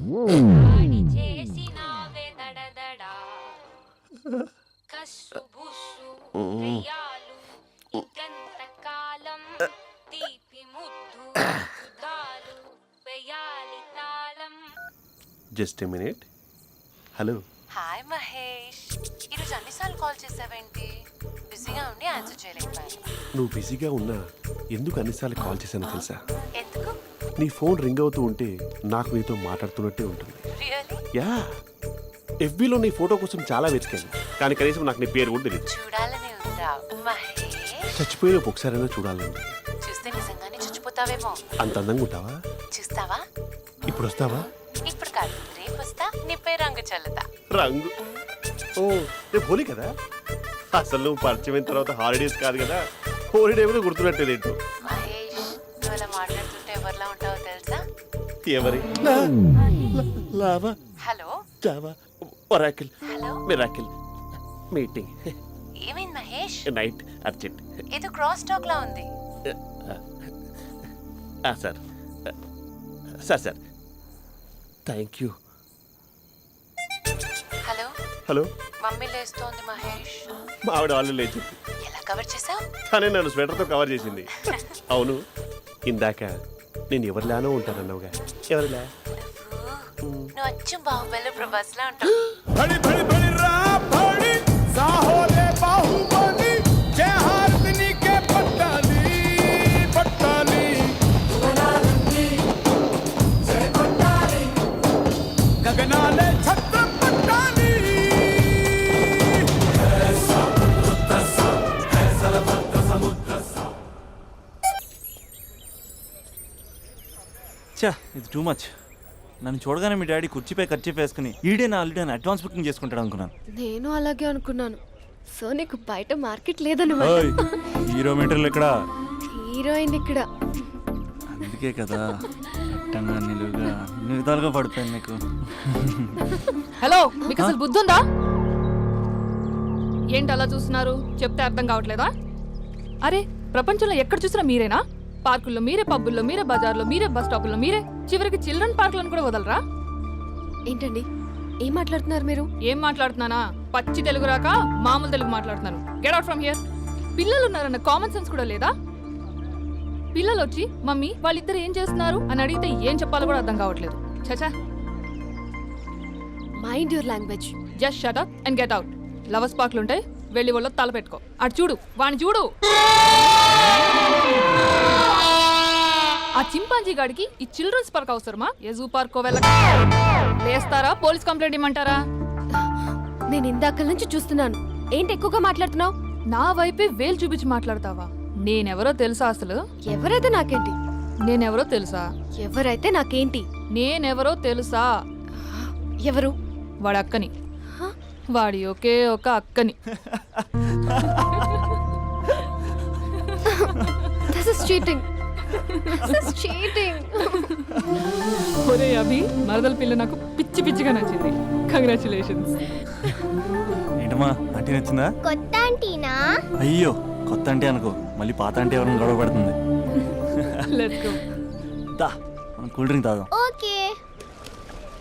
Just minute. Hello. Hi Mahesh. ఈరోజు అన్నిసార్లు call చేసావేంటి? బిజీగా ఉండి ఆన్సర్ చేయలేకపోయాను. నువ్వు బిజీగా ఉన్నా ఎందుకు అన్నిసార్లు కాల్ చేశానో తెలుసా? ఎందుకు? నీ ఫోన్ రింగ్ అవుతూ ఉంటే నాకు నీతో మాట్లాడుతున్నట్టే ఉంటుంది. యా. ఎఫ్బీలో నీ ఫోటో కోసం చాలా వెతికాను. కానీ కనీసం నాకు నీ పేరు కూడా తెలియదు చూడాలని ఉందా? మహేష్. చచ్చిపోయిన ఒకసారైనా చూడాలండి. చూస్తే నిజంగానే చచ్చిపోతావేమో. అంత అందంగా ఉంటావా? చూస్తావా? ఇప్పుడు వస్తావా? ఇప్పుడు కాదు రేపు వస్తా నీపై రంగు చల్లుతా. రంగు? ఓ రేపు హోలీ కదా? అసలు నువ్వు పరిచయం అయిన తర్వాత హాలిడేస్ కాదు కదా? హోలిడే కూడా గుర్తున్నట్టేది ఎవరి? Lava hello Java Oracle hello. Miracle meeting. ఏమైంది మహేష్? Night urgent. ఏదో క్రాస్ టాక్ లా ఉంది. Sir. Sir sir. Thank you. Hello. Hello. Mummy లేస్తోంది Mahesh. మా ఆవిడ వాళ్ళు లేచి. ఎలా కవర్ చేసావు? కానీ నన్ను స్వెటర్తో కవర్ చేసింది. అవును. ఇందాక నేను ఎవరిలానో ఉంటానన్నావుగా. ఎవరిలా? నువ్వు అచ్చం బాహుబలి ప్రభాస్ లా ఉంటావు టూ మచ్ నన్ను చూడగానే మీ డాడీ కుర్చీపై ఖర్చు వేసుకుని ఈడే నా ఆల్రెడీ అని అడ్వాన్స్ బుకింగ్ చేసుకుంటాడు అనుకున్నాను. నేను అలాగే అనుకున్నాను. సో నీకు బయట మార్కెట్ లేదన్నమాట. ఓయ్ హీరో మీటర్లు ఇక్కడ హీరోయిన్ ఇక్కడ. అందుకే కదా అట్టంగా నిలువుగా అన్ని విధాలుగా నీకు. హలో మీకు అసలు బుద్ధి ఉందా? ఏంటి అలా చూస్తున్నారు? చెప్తే అర్థం కావట్లేదా? అరే ప్రపంచంలో ఎక్కడ చూసినా మీరేనా? పార్కుల్లో మీరే పబ్బుల్లో మీరే బజార్లో మీరే బస్ స్టాపుల్లో మీరే చివరికి చిల్డ్రన్ పార్కులను కూడా వదలరా? ఏంటండి? ఏం మాట్లాడుతున్నారు మీరు? ఏం మాట్లాడుతున్నానా? పచ్చి తెలుగు రాక మామూలు తెలుగు మాట్లాడుతున్నాను. గెట్ అవుట్ ఫ్రమ్ హియర్ పిల్లలు ఉన్నారన్న కామన్ సెన్స్ కూడా లేదా? పిల్లలు వచ్చి మమ్మీ వాళ్ళిద్దరు ఏం చేస్తున్నారు? అని అడిగితే ఏం చెప్పాలో కూడా అర్థం కావట్లేదు. చచా mind your language just shut up and get out lovers పార్క్లు ఉంటాయి వెళ్ళి వాళ్ళ తల పెట్టుకో. అటు చూడు వాణ్ణి చూడు. ఆ చింపాంజీ గాడికి ఈ చిల్డ్రన్స్ పార్క్ అవసరమా? ఏ జూ పార్క్ వెళ్ళక? లేస్తారా? పోలీస్ కంప్లైంట్ ఇమ్మంటారా? నేను ఇందాక నుంచి చూస్తున్నాను. ఏంటి ఎక్కువగా మాట్లాడుతున్నావు? నా వైపే వేలు చూపించి మాట్లాడతావా? నేనెవరో తెలుసా అసలు? ఎవరైతే నాకేంటి? నేనెవరో తెలుసా? ఎవరైతే నాకేంటి? నేనెవరో తెలుసా? ఎవరు? వాడి అక్కని? వాడి ఒకే ఒక అక్కని. దిస్ ఇస్ చీటింగ్ ఒరే అభి మరదల పిల్ల నాకు పిచ్చి పిచ్చిగా నచ్చింది. కంగ్రాచులేషన్స్ ఏంటమ్మా అంటే నచ్చిందా? కొత్త ఆంటీనా? అయ్యో కొత్త అంటే అనుకో మళ్ళీ పాత అంటే ఎవరైనా గొడవ పడుతుంది. లెట్స్ గో దా మనం కూల్ డ్రింక్ తాదాం ఓకే.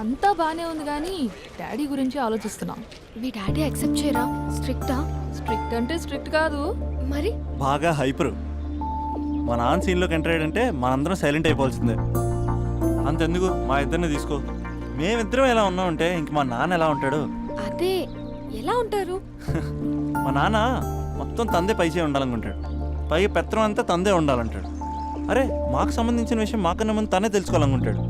అంతా బానే ఉంది కానీ డాడీ గురించి ఆలోచిస్తున్నాం. మీ డాడీ యాక్సెప్ట్ చేయరా? స్ట్రిక్టా? స్ట్రిక్ట్ అంటే స్ట్రిక్ట్ కాదు. మరి? బాగా హైపర్. మా నాన్న సీన్లోకి ఎంటర్ అయ్యాడంటే మనందరం సైలెంట్ అయిపోవాల్సిందే. అంతెందుకు? మా ఇద్దరిని తీసుకో. మేమిద్దరం ఎలా ఉన్నామంటే ఇంక మా నాన్న ఎలా ఉంటాడు? అదే ఎలా ఉంటారు? మా నాన్న మొత్తం తందే పైసే ఉండాలనుకుంటాడు. పైగా పెత్తనం అంతా తందే ఉండాలంటాడు. అరే మాకు సంబంధించిన విషయం మాకన్నా ముందు తనే తెలుసుకోవాలనుకుంటాడు.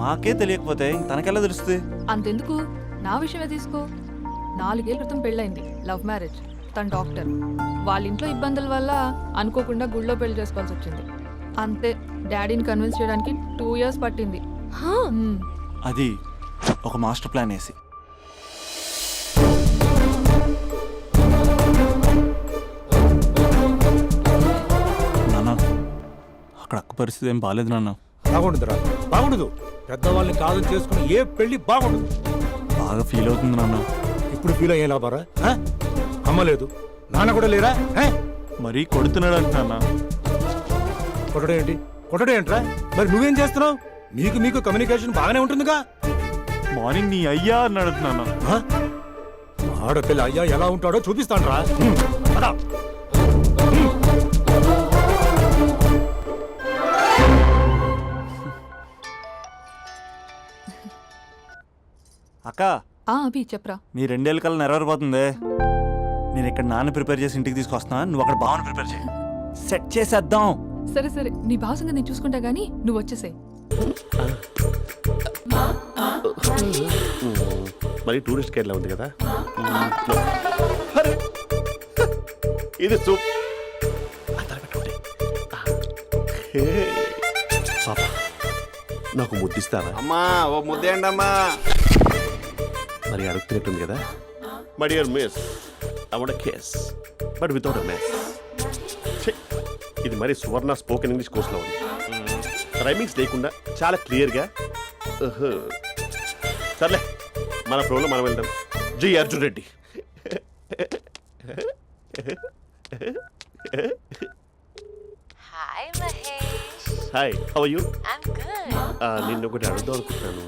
మాకే తెలియకపోతే తనకెలా తెలుస్తుంది? అంతెందుకు? నా విషయమే తీసుకో. నాలుగేళ్ళ క్రితం పెళ్ళైంది లవ్ మ్యారేజ్. తన డాక్టర్. వాళ్ళ ఇంట్లో ఇబ్బందుల వల్ల అనుకోకుండా గుళ్ళో పెళ్ళి చేసుకోవాల్సి వచ్చింది. అంతే డాడీని కన్విన్స్ చేయడానికి టూ ఇయర్స్ పట్టింది. అది ఒక మాస్టర్ ప్లాన్ వేసి నాన్న అక్కడ అక్క పరిస్థితి ఏం బాగాలేదు నాన్న. బాగుండదురా బాగుండదు. పెద్దవాళ్ళని కాదు చేసుకుని ఏ పెళ్ళి బాగుండదు. బాగా ఫీల్ అవుతుంది నాన్న. ఇప్పుడు ఫీల్ అయ్యే లాభారా ఆ? అమ్మ లేదు. నాన్న కూడా లేరా? మరీ కొడుతున్నాడు అంటున్నా కొట్టడం ఏంటి? కొట్టడం ఏంట్రా? మరి నువ్వేం చేస్తున్నావు? మీకు మీకు కమ్యూనికేషన్ బాగానే ఉంటుందిగా. మార్నింగ్ నీ అయ్యా అని అడుగుతున్నాను ఆ? ఆడపిల్ల అయ్యా ఎలా ఉంటాడో చూపిస్తాను రా అక్క అభి చెప్పరా. నీ రెండేళ్ళ కల్లా నెరవేరిపోతుంది నేను ఇక్కడ నాన్న ప్రిపేర్ చేసి ఇంటికి తీసుకొస్తున్నా నువ్వు అక్కడ బావని ప్రిపేర్ చేయి. సెట్ చేసేద్దాం. సరే సరే. నీ భావసంగా నేను చూసుకుంటా గానీ నువ్వు వచ్చేసాయి. మరి టూరిస్ట్ గైడ్లా ఉంది కదా! ఇది సూప్! పాప నాకు ముద్దిస్తారా అమ్మా ఓ ముద్దేయండి అమ్మా మరి అడుగుతున్నట్టుంది కదా. My dear miss I want case but without a mess ఇది మరి సువర్ణ స్పోకెన్ ఇంగ్లీష్ కోర్సులో ఉంది. రైమింగ్స్ లేకుండా చాలా క్లియర్గా. సర్లే మన ప్రోలో మనం వెళ్దాం. G Arjun Reddy. Hi Mahesh. Hi how you నిన్ను ఒకటి అడుగుదాం అనుకుంటున్నాను.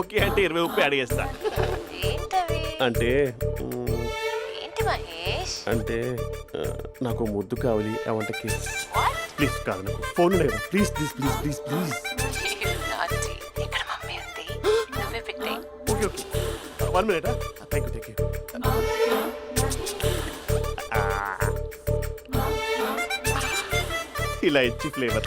ఓకే అంటే ఇరవై ముప్పై అడిగేస్తా. అంటే మ్, ఏంటి మహేష్ అంటే నాకు ముద్దు కావాలి వాట్ ప్లీజ్ కాదు నాకు ఫోన్ లేదా please please please please please ఇక్కడ మమ్మీ ఉంది నువ్వే పెట్టే okay okay one minute thank you thank you ఇలా ఇచ్చి flavour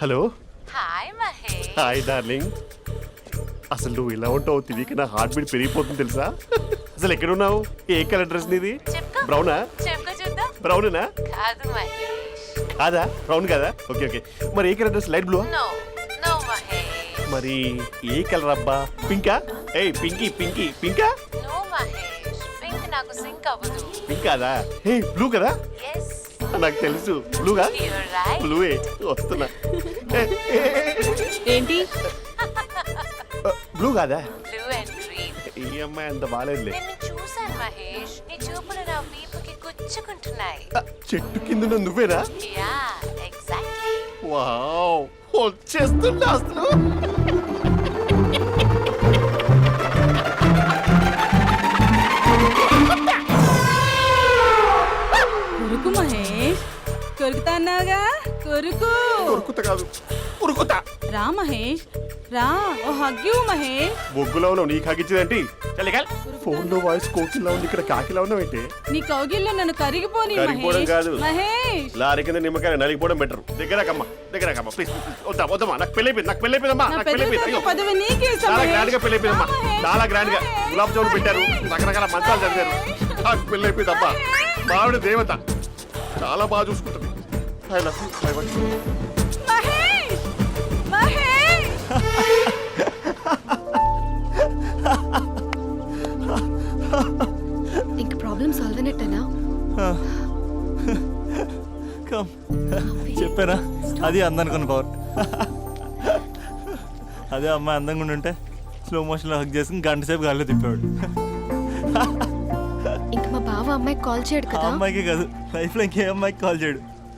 Hello. Hi Mahesh. Hi darling అసలు నువ్వు ఇలా ఉంటావు తిరిగి నా హార్ట్ బీట్ పెరిగిపోతుంది తెలుసా? అసలు ఎక్కడ ఉన్నావు ఏ కలర్ డ్రెస్ నీది? బ్రౌనా బ్రౌనేనా కాదు మహేష్. కాదా? బ్రౌన్ కదా? ఓకే ఓకే మరి ఏ colour dress light blue no no Mahesh. మరి ఏ కలర్ అబ్బా? పింకా ఏయ్ పింకీ పింకీ పింకా నో మహేష్. పింక్ నాకు సింక్ అవ్వదు. పింక్ కాదా? ఏ బ్లూ కదా? నాకు తెలుసు. బ్లూగా బ్లూవే వస్తున్నా. ఏంటి? బ్లూ కాదా? బ్లూ అండ్ గ్రీన్ ఈ అమ్మాయి అంత బాగాలేదులే నిన్ను చూశాను మహేష్. నీ చూపులు నా వీపుకి గుచ్చుకుంటున్నాయి. ఆ, చెట్టు కింద ఉన్న నువ్వేనా యా ఎగ్జాక్ట్లీ ఓ వావ్ వచ్చేస్తుండే అసలు? ఉరుకుత కాదు. ఉరుకుతా రా మహేష్ రా. Oh hug Mahesh. బొగ్గులో ఉన్నావు నీకు చలికాల్ ఫోన్లో వాయిస్ కోకిలా ఉంది ఇక్కడ కాకిలా ఉన్నావు ఏంటి నీ కౌగిల్లో నన్ను కరిగిపోని కరిగిపోవడం మహేష్. కాదు. మహేష్. లారీ కింద నిమ్మకాయ నలిగిపోవడం బెటర్ దగ్గరకమ్మా దగ్గరకమ్మా ప్లీజ్ వద్దా వద్దమ్మా. నాకు పెళ్ళి అయిపోయింది నాకు పెళ్ళి అయిపోయిందమ్మా నా నాకు పెళ్ళి పెద్ద అయిపోయింది. అయ్యో. పదవి నీకే ఇస్తా, చాలా. గ్రాండ్గా పెళ్ళి అయిపోయిందమ్మా. రా, మహేష్. చాలా గ్రాండ్గా మహేష్. గులాబ్ జామున్ పెట్టారు. రకరకాల మంచాలు చదివారు. నాకు పెళ్ళి అయిపోయిందమ్మా. మావిడ దేవత. చాలా బాగా చూసుకుంటుంది. మహేష్ మహేష్ ఇంక ప్రాబ్లం సాల్వ్ అయినట్టేనా? కమ్ చెప్పారా? అది అందనుకున్న పవర్ అదే అమ్మాయి అందంగా ఉండుంటే స్లో మోషన్లో హక్ చేసుకుని గంట సేపు గాల్లో తిప్పేవాడు. ఇంక మా బావ అమ్మాయికి కాల్ చేయడు ఆ కదా అమ్మాయికి కాదు లైఫ్లో ఇంకే అమ్మాయికి కాల్ చేయడు.